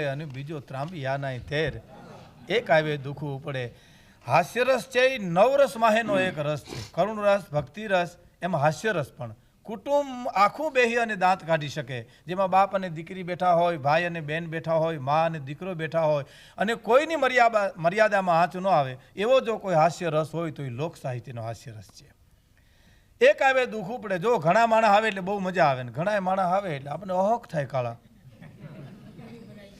અને બીજો ત્રાંબિયાનાય તેર. એક આવે દુખવું પડે. હાસ્યરસ છે એ નવરસ માહેનો એક રસ છે. કરુણ રસ ભક્તિ રસ એમ હાસ્યરસ પણ. કુટુંબ આખું બેહી અને દાંત કાઢી શકે. જેમાં બાપ અને દીકરી બેઠા હોય, ભાઈ અને બેન બેઠા હોય, મા અને દીકરો બેઠા હોય અને કોઈની મર્યાદા, મર્યાદામાં આંચ ન આવે, એવો જો કોઈ હાસ્ય રસ હોય તો એ લોક સાહિત્યનો હાસ્ય રસ છે. એક આવે દુઃખ ઉપડે જો ઘણા માણસ આવે એટલે બહુ મજા આવે ને. ઘણા માણસ આવે એટલે આપણે અહક થાય કાળા.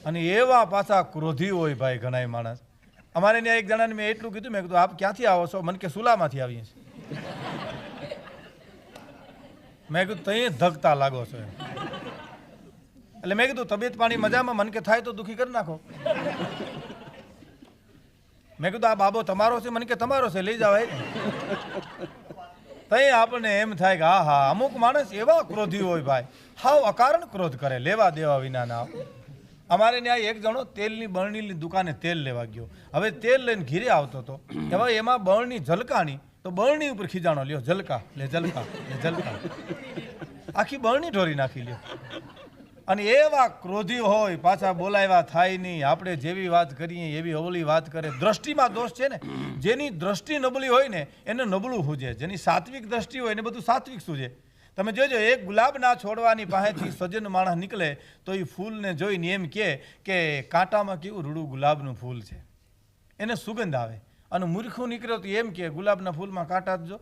અને એવા પાછા ક્રોધી હોય ભાઈ ઘણા માણસ. અમારે ત્યાં એક જણાને મેં એટલું કીધું, મેં કીધું, આપ ક્યાંથી આવો છો? મને કે સુલામાંથી આવીએ છીએ. મેં કીધું, તઈ ધગતા લાગો છો એટલે મેં કીધું, તબિયત પાણી મજામાં? મન કે થાય તો દુઃખી કરી નાખો. મેં કીધું, આ બાબો તમારો છે? મને કે તમારો છે? લઈ જાવ તઈ આપણને એમ થાય કે હા હા અમુક માણસ એવા ક્રોધી હોય ભાઈ. હાવ અકારણ ક્રોધ કરે, લેવા દેવા વિના ના અમારે ત્યાં એક જણો તેલની બરણીની દુકાને તેલ લેવા ગયો. હવે તેલ લઈને ઘીરે આવતો હતો. હવે એમાં બરણી ઝલકાણી, તો બરણી ઉપર ખીજાણો લ્યો, ઝલકા, લે ઝલકા લે ઝલકા. આખી બરણી ઢોરી નાખી લ્યો. અને એવા ક્રોધી હોય, પાછા બોલાવ્યા, થાય નહીં, આપણે જેવી વાત કરીએ, એવી અવળી વાત કરે. દ્રષ્ટિમાં દોષ છે ને? જેની દ્રષ્ટિ નબળી હોય ને, એને નબળું સૂજે જેની સાત્વિક દ્રષ્ટિ હોય, એને બધું સાત્વિક સૂજે. તમે જોજો એક ગુલાબના છોડવાની પાસેથી સજ્જન માણસ નીકળે તો એ ફૂલને જોઈને એમ કહે કે કાંટામાં કેવું રૂડું ગુલાબનું ફૂલ છે. એને સુગંધ આવે. અને મૂર્ખું નીકળ્યો તો એમ કે ગુલાબના ફૂલમાં કાંટા જ જો.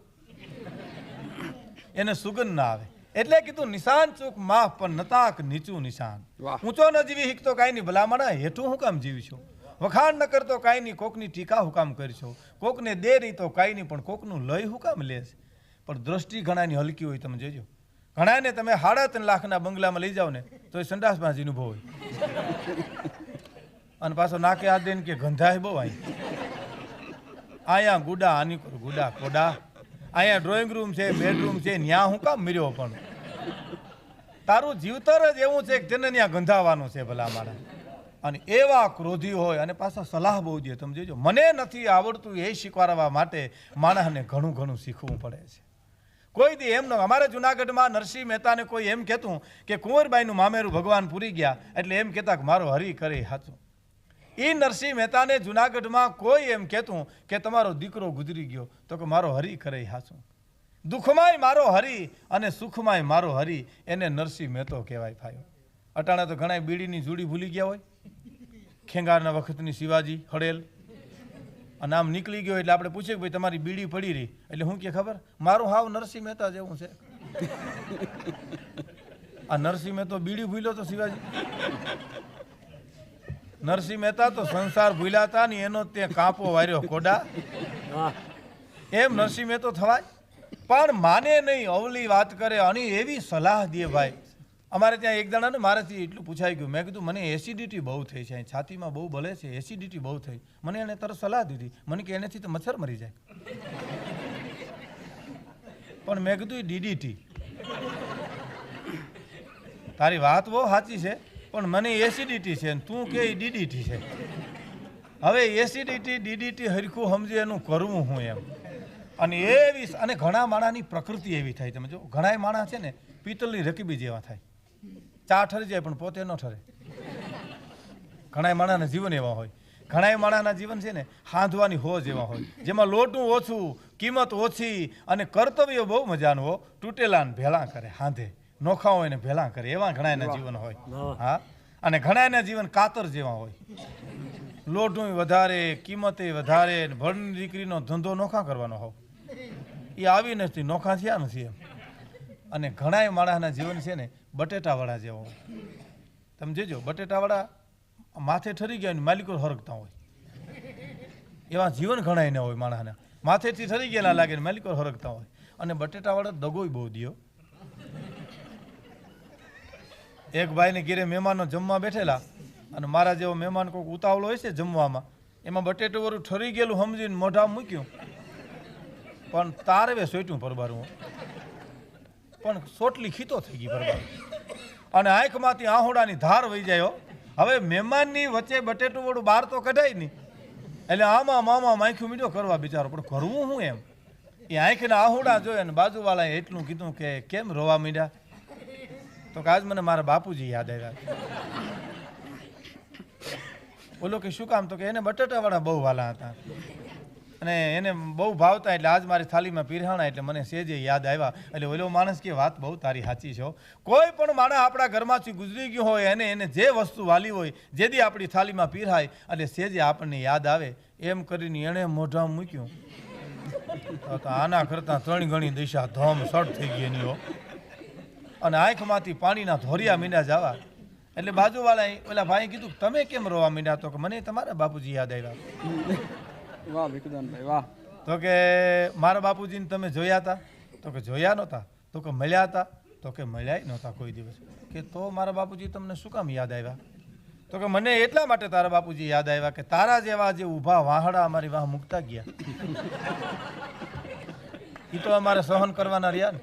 એને સુગંધ ના આવે. એટલે કીધું નિશાન ચૂક માફ પણ નતાક નીચું નિશાન. ઊંચો ન જીવી હિકતો કાંઈ નહીં ભલામણા હેઠું હું કામ જીવીશો વખાણ ન કરતો કાંઈ નહીં કોકની ટીકા હુકામ કરશો? કોકને દે રહી તો કાંઈ નહીં પણ કોકનું લય હુકામ લેશ પણ દ્રષ્ટિ ઘણાની હલકી હોય તમે જોજો. ઘણાને તમે સાડા ત્રણ લાખના બંગલામાં લઈ જાઓ ને તો એ સંડાસમાં જ અનુભવ હોય. અને પાછો નાકે આ દઈને કે ગંધાય બહુ અહીં. અહીંયા ગુડા, આની ગુડા, કોડા. અહીંયા ડ્રોઈંગ રૂમ છે બેડરૂમ છે, ન્યા હું કામ મર્યો પણ. તારું જીવતર જ એવું છે કે તેને ત્યાં ગંધાવાનું છે ભલા મારા. અને એવા ક્રોધી હોય અને પાછા સલાહ બહુ દે, તમે જોજો. મને નથી આવડતું એ શીખવાડવા માટે માણસને ઘણું ઘણું શીખવું પડે છે. કોઈ દી ન અમારા જુનાગઢમાં નરસિંહ મહેતાને કોઈ એમ કહેતું કે કુંવરબાઈનું મામેરું ભગવાન પૂરી ગયા, એટલે એમ કહેતા કે મારો હરી કરે હાચું. એ નરસિંહ મહેતાને જુનાગઢમાં કોઈ એમ કહેતું કે તમારો દીકરો ગુજરી ગયો, તો કે મારો હરી કરે હાચું. દુઃખમાંય મારો હરી અને સુખમાંય મારો હરી, એને નરસિંહ મહેતો કહેવાય ફાયો અટાણે તો ઘણા બીડીની જોડી ભૂલી ગયા હોય. ખેંગારના વખતની શિવાજી, હળેલ અને આમ નીકળી ગયો એટલે આપણે પૂછીએ ભાઈ, તમારી બીડી પડી રહી. એટલે હું કે, ખબર? મારું હાવ નરસિંહ મહેતા જેવું છે. આ નરસિંહ મહેતો બીડી ભૂલ્યો તો શિવાજી? નરસિંહ મહેતા તો સંસાર ભૂલ્યા હતા ને એનો તે કાંપો વાર્યો કોડા એમ નરસિંહ મહેતો થવાય? પણ માને નહીં, અવલી વાત કરે, અને એવી સલાહ દે ભાઈ. અમારે ત્યાં એક જણાને મારાથી એટલું પૂછાઈ ગયું. મેં કીધું, મને એસિડિટી બહુ થઈ છે. છાતીમાં બહુ બળે છે એસિડિટી બહુ થઈ. મને એને તરત સલાહ દીધી. મને કે, એનાથી તો મચ્છર મરી જાય. પણ મેં કીધું ડીડીટી તારી વાત બહુ સાચી છે, પણ મને એસિડિટી છે ને તું કે ડીડીટી છે. હવે એસિડિટી ડીડીટી હરખું સમજી, એનું કરવું હું એમ. અને એવી અને ઘણા માણાની પ્રકૃતિ એવી થાય. તમે જો ઘણા માણા છે ને, પિત્તળની રકીબી જેવા થાય. ચા ઠરી જાય પણ પોતે ન ઠરે. ઘણા માણસના જીવન એવા હોય. ઘણા માણસના જીવન છે ને હાંધવાની હોજ એવા હોય. જેમાં લોટું ઓછું કિંમત ઓછી અને કર્તવ્ય બહુ મજાનું હો. તૂટેલા ને ભેળા કરે હાંધે. નોખા હોય ને ભેળા કરે. એવા ઘણાના જીવન હોય. હા. અને ઘણાના જીવન કાતર જેવા હોય. લોટું વધારે કિંમતે વધારે ભણની દીકરીનો ધંધો નોખા કરવાનો હોવ. એ આવી નથી નોખા થયા નથી એમ. અને ઘણાય માણસના જીવન છે ને બટેટાવાળા જેવા હોય. તમે જોજો, બટેટાવાળા માથે ઠરી ગયા ને માલિકો હરકતા હોય. એવા જીવન ઘણાય ના હોય માણસના. માથેથી ઠરી ગયેલા લાગે ને માલિકો હરકતા હોય. અને બટેટાવાળા દગોય બહુ દિયો. એક ભાઈને ઘેરે મહેમાનો જમવા બેઠેલા અને મારા જેવો મહેમાન કોઈક ઉતાવળો હોય છે જમવામાં, એમાં બટેટું વરું ઠરી ગયેલું સમજીને મોઢા મૂક્યું. પણ તારવે સોટ્યું પરબારું પણ સોટલી ખીતો થઈ ગઈ પરબાર અને આંખમાંથી આહોડાની ધાર વહી જાય હવે મહેમાનની વચ્ચે બટેટું વડું બહાર તો કઢાય નહીં. એટલે આમાં મામા માખ્યું મીઠો કરવા બિચારો, પણ કરવું હું એમ? એ આંખના આહોડા જોયા અને બાજુવાળાએ એટલું કીધું કે કેમ રોવા મીડ્યા? તો કે આજ મને મારા બાપુજી યાદ આવ્યા ઓલો કે શું કામ? તો કે એને બટાટાવાળા બહુ વાલા હતા. અને એને બહુ ભાવતા એટલે આજ મારી થાળીમાં પીરહાણા એટલે મને સેજે યાદ આવ્યા. એટલે ઓલો માણસ કે, વાત બહુ તારી સાચી છો. કોઈ પણ માણસ આપણા ઘરમાંથી ગુજરી ગયો હોય એને એને જે વસ્તુ વાલી હોય જેથી આપણી થાળીમાં પીરહાય, એટલે સેજે આપણને યાદ આવે. એમ કરીને એણે મોઢા મૂક્યું. આના કરતાં ત્રણ ગણી દિશા ધોમ સટ થઈ ગઈ એની અને આંખમાંથી પાણીના ધોરિયા મીંડા જવા એટલે બાજુવાળા ઓલા ભાઈ કીધું, તમે કેમ રોવા મીંડા? તો કે, મને તમારા બાપુજી યાદ આવ્યા. વાહ ભીખુદાનભાઈ વાહ. તો કે મારા બાપુજીને તમે જોયા હતા? તો કે જોયા નહોતા? તો કે મળ્યા હતા? તો કે મળ્યા નહોતા કોઈ દિવસ. કે તો મારા બાપુજી તમને શું કામ યાદ આવ્યા? તો કે મને એટલા માટે તારા બાપુજી યાદ આવ્યા કે તારા જેવા જે ઊભા વાહડા અમારી વાહ મૂકતા ગયા. એ તો અમારે સહન કરવાના રહ્યા ને.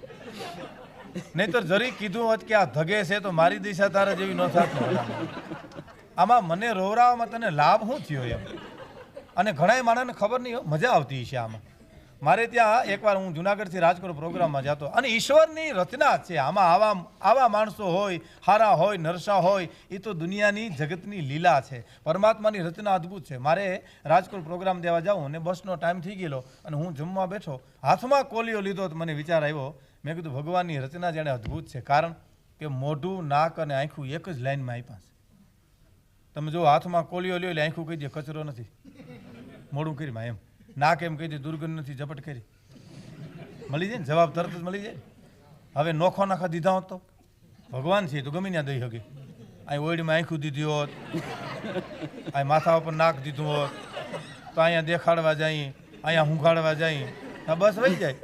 નહીતર જરી કીધું હોત કે આ ધગે છે તો મારી દિશા તારા જેવી ન થાત આમાં મને રોવરાવામાં તને લાભ શું થયો એમ? અને ઘણા માણસને ખબર નહીં, મજા આવતી છે આમાં. મારે ત્યાં એકવાર હું જુનાગઢથી રાજકોટ પ્રોગ્રામમાં જતો અને ઈશ્વરની રચના છે. આમાં આવા આવા માણસો હોય, હારા હોય, નરસા હોય, એ તો દુનિયાની જગતની લીલા છે. પરમાત્માની રચના અદ્ભુત છે. મારે રાજકોટ પ્રોગ્રામ દેવા જાઉં અને બસનો ટાઈમ થઈ ગયેલો અને હું જમવા બેઠો. હાથમાં કોલિયો લીધો તો મને વિચાર આવ્યો. મેં કીધું, ભગવાનની રચના જેણે અદ્ભુત છે. કારણ કે મોઢું, નાક અને આંખું એક જ લાઈનમાં આપ્યા છે. તમે જો હાથમાં કોલિયો લ્યો એટલે આંખું કહી દે, કચરો નથી. મોડું કરી માં, એમ. નાક એમ કહી દે, દુર્ગંધ નથી, ઝપટ કરી. મળી જાય ને? જવાબ તરત જ મળી જાય. હવે નોખો નાખા દીધા હોત તો? ભગવાન છે તો ગમે ત્યાં દઈ શકે. અહીં ઓયડીમાં આંખું દીધી હોત અહીં માથા ઉપર નાક દીધું હોત, તો અહીંયા દેખાડવા જાય, અહીંયા હુંઘાડવા જાય. બસ વહી જાય.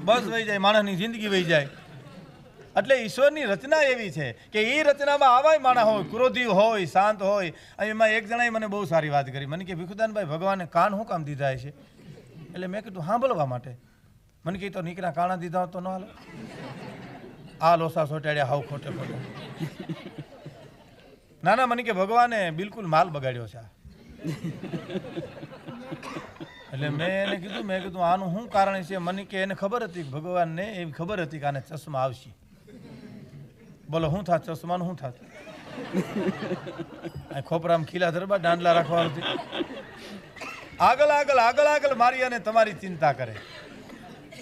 બસ વહી જાય, માણસની જિંદગી વહી જાય. એટલે ઈશ્વરની રચના એવી છે કે એ રચનામાં આવાય માણા હોય, ક્રોધી હોય, શાંત હોય. એમાં એક જણાએ મને બહુ સારી વાત કરી. મને કે, ભીખુદાનભાઈ, ભગવાને કાન શું કામ દીધા છે એટલે મેં કીધું, સાંભળવા માટે. મને તો નીકળ્યા, કાણા દીધા તો ન હાલે. આ લોસા સોટાડ્યા, હાવ ખોટે ખોટે. ના ના મને કે, ભગવાને બિલકુલ માલ બગાડ્યો છે એટલે મેં એને કીધું, મેં કીધું, આનું શું કારણ છે? મને કે, એને ખબર હતી ભગવાનને એવી ખબર હતી કે આને ચશ્મા આવશે. બોલો શું થાત? ચશ્માનું શું થાત? ખોપરામ ખીલા ધરબા, દાંડલા રાખવાનું આગળ આગળ આગળ આગળ મારી અને તમારી ચિંતા કરે.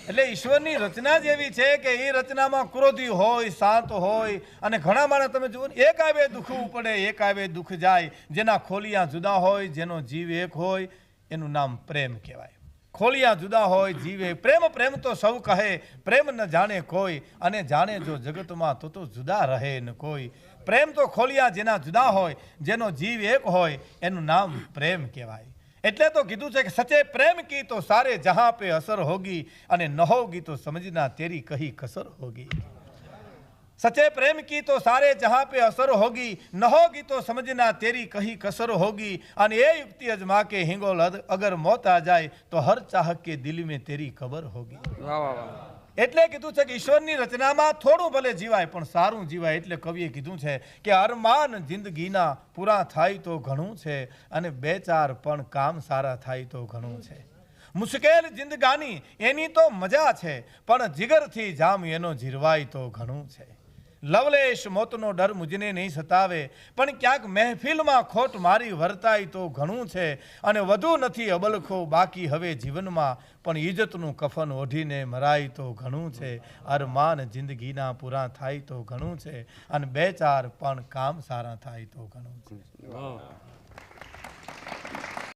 એટલે ઈશ્વરની રચના જ એવી છે કે એ રચનામાં ક્રોધી હોય, શાંત હોય, અને ઘણા માણસ તમે જુઓ એક આવે દુખવું પડે એક આવે દુઃખ જાય. જેના ખોલિયા જુદા હોય, જેનો જીવ એક હોય, એનું નામ પ્રેમ કહેવાય. ખોલિયા જુદા હોય, જીવે. પ્રેમ પ્રેમ તો સૌ કહે. પ્રેમ ન જાણે કોઈ અને જાણે જો જગતમાં તો તો જુદા રહે ન કોઈ. પ્રેમ તો ખોલિયા જેના જુદા હોય, જેનો જીવ એક હોય, એનું નામ પ્રેમ કહેવાય. એટલે તો કીધું છે કે સચે પ્રેમ કી તો સારે જહાં પે અસર હોગી અને ન હોગી તો સમજના તેરી કહી કસર હોગી. सच्चे प्रेम की तो सारे जहां पे असर होगी न होगी तो समझना तेरी कहीं कसर होगी અને એ યુક્તિ અજમા કે હિંગોલ અદ- અગર મોત આ જાય તો હર ચાહક કે દિલ में तेरी ખબર હોગી વાહ વાહ વાહ એટલે કીધું છે કે ઈશ્વરની રચનામાં થોડું ભલે જીવાય પણ સારું જીવાય એટલે કવિએ કીધું છે કે અરમાન જિંદગીના પૂરા થાય તો ઘણું છે અને બે ચાર પણ કામ સારા થાય તો ઘણું છે મુશ્કેલ જિંદગાની એની તો મજા છે પણ જીગરથી જામ એનો જીરવાય તો ઘણું છે લવલેશ મોતનો ડર મુજને નહીં સતાવે. પણ ક્યાંક મહેફિલમાં ખોટ મારી વર્તાય તો ઘણું છે અને વધુ નથી અબલખો બાકી હવે જીવનમાં. પણ ઇજ્જતનું કફન ઓઢીને મરાય તો ઘણું છે. અરમાન જિંદગીના પૂરા થાય તો ઘણું છે. અને બે ચાર પણ કામ સારા થાય તો ઘણું છે.